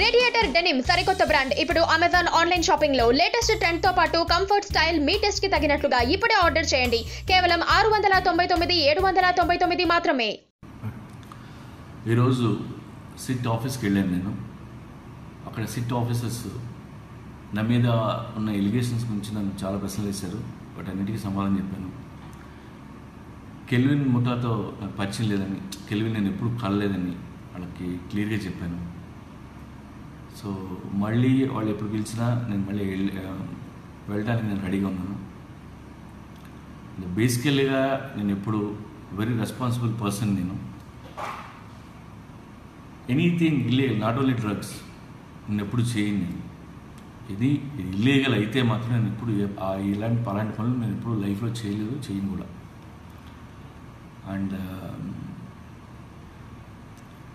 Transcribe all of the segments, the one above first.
Radiator denim సరికొత్త brand ఇప్పుడు Amazon online షాపింగ్లో లేటెస్ట్ ట్రెండ్తో పాటు కంఫర్ట్ స్టైల్ మీ టెస్ట్కి తగినట్లుగా ఇప్పుడే ఆర్డర్ చేయండి. కేవలం ఆరు వందల తొంభై తొమ్మిది ఏడు వందల తొంభై తొమ్మిది మాత్రమే. ఈరోజు సిట్ ఆఫీస్కి వెళ్ళాను నేను. అక్కడ సిట్ ఆఫీసర్స్ నా మీద ఉన్న ఎలిగేషన్స్ గురించి నన్ను చాలా ప్రశ్నలు వేశారు. వాటి అన్నిటికీ సమాధానం చెప్పాను. కెల్విన్ ముఠాతో నాకు పరిచయం లేదని కెల్విన్ నేను ఎప్పుడు కలలేదని వాళ్ళకి క్లియర్గా చెప్పాను. సో మళ్ళీ వాళ్ళు ఎప్పుడు పిలిచినా నేను మళ్ళీ వెళ్ళి- వెళ్ళడానికి నేను రెడీగా ఉన్నాను. బేసికల్గా నేను ఎప్పుడు వెరీ రెస్పాన్సిబుల్ పర్సన్ నేను. Anything illegal not only drugs నేను ఎప్పుడు చేయను నేను. ఇది ఇల్లీగల్ అయితే మాత్రం నేను ఎప్పుడు ఆ ఇలాంటి అలాంటి పనులు నేను ఎప్పుడు లైఫ్లో చేయలేదు చేయను కూడా. అండ్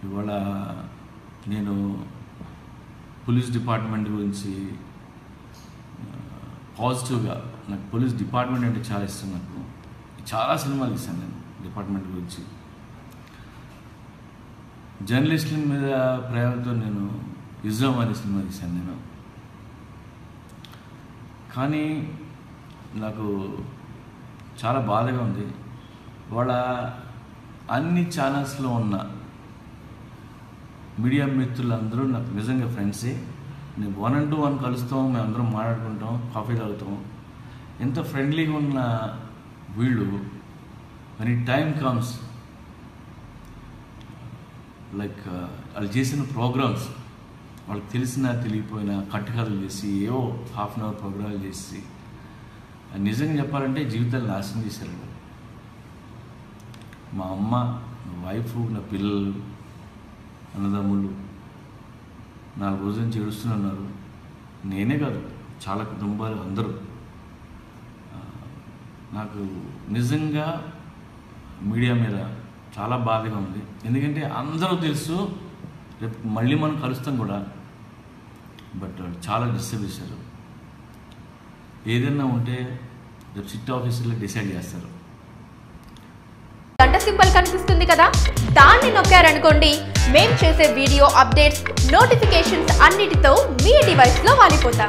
ఇవాళ నేను పోలీస్ డిపార్ట్మెంట్ గురించి పాజిటివ్గా నాకు పోలీస్ డిపార్ట్మెంట్ అంటే చాలా ఇష్టం నాకు. చాలా సినిమాలు ఇస్తాను నేను డిపార్ట్మెంట్ గురించి. జర్నలిస్టుల మీద ప్రేమతో నేను ఇజ్రామ్ అనే సినిమా తీశాను నేను. కానీ నాకు చాలా బాధగా ఉంది. వాళ్ళ అన్ని ఛానల్స్లో ఉన్న మీడియా మిత్రులందరూ నాకు నిజంగా ఫ్రెండ్సే. నేను వన్ అండ్ టూ వన్ కలుస్తాం మేము మాట్లాడుకుంటాం కాఫీ తాగుతాం. ఎంత ఫ్రెండ్లీగా ఉన్న వీళ్ళు అని టైం కమ్స్ లైక్ వాళ్ళు చేసిన ప్రోగ్రామ్స్ వాళ్ళకి తెలిసినా తెలియపోయినా కట్టుకథలు చేసి ఏవో హాఫ్ అన్ అవర్ ప్రోగ్రామ్లు చేసి నిజంగా చెప్పాలంటే జీవితాలు నాశనం చేశారు. మా అమ్మ నా వైఫ్ నా పిల్లలు అన్నదమ్ములు నాలుగు రోజుల నుంచి ఏడుస్తున్నారు నేనే కాదు చాలా కుటుంబాలు అందరూ. నాకు నిజంగా మీడియా మీద చాలా బాధగా ఉంది. ఎందుకంటే అందరూ తెలుసు రేపు మళ్ళీ మనం కలుస్తాం కూడా. బట్ చాలా డిస్టర్బ్ చేశారు. ఏదైనా ఉంటే రేపు సిట్ ఆఫీసులో డిసైడ్ చేస్తారు. గంట సింబల్ కనిపిస్తుంది కదా? దాన్ని నొక్కారనుకోండి మేం చేసే వీడియో అప్డేట్స్ నోటిఫికేషన్స్ అన్నిటితో మీ డివైస్లో వాలిపోతాం.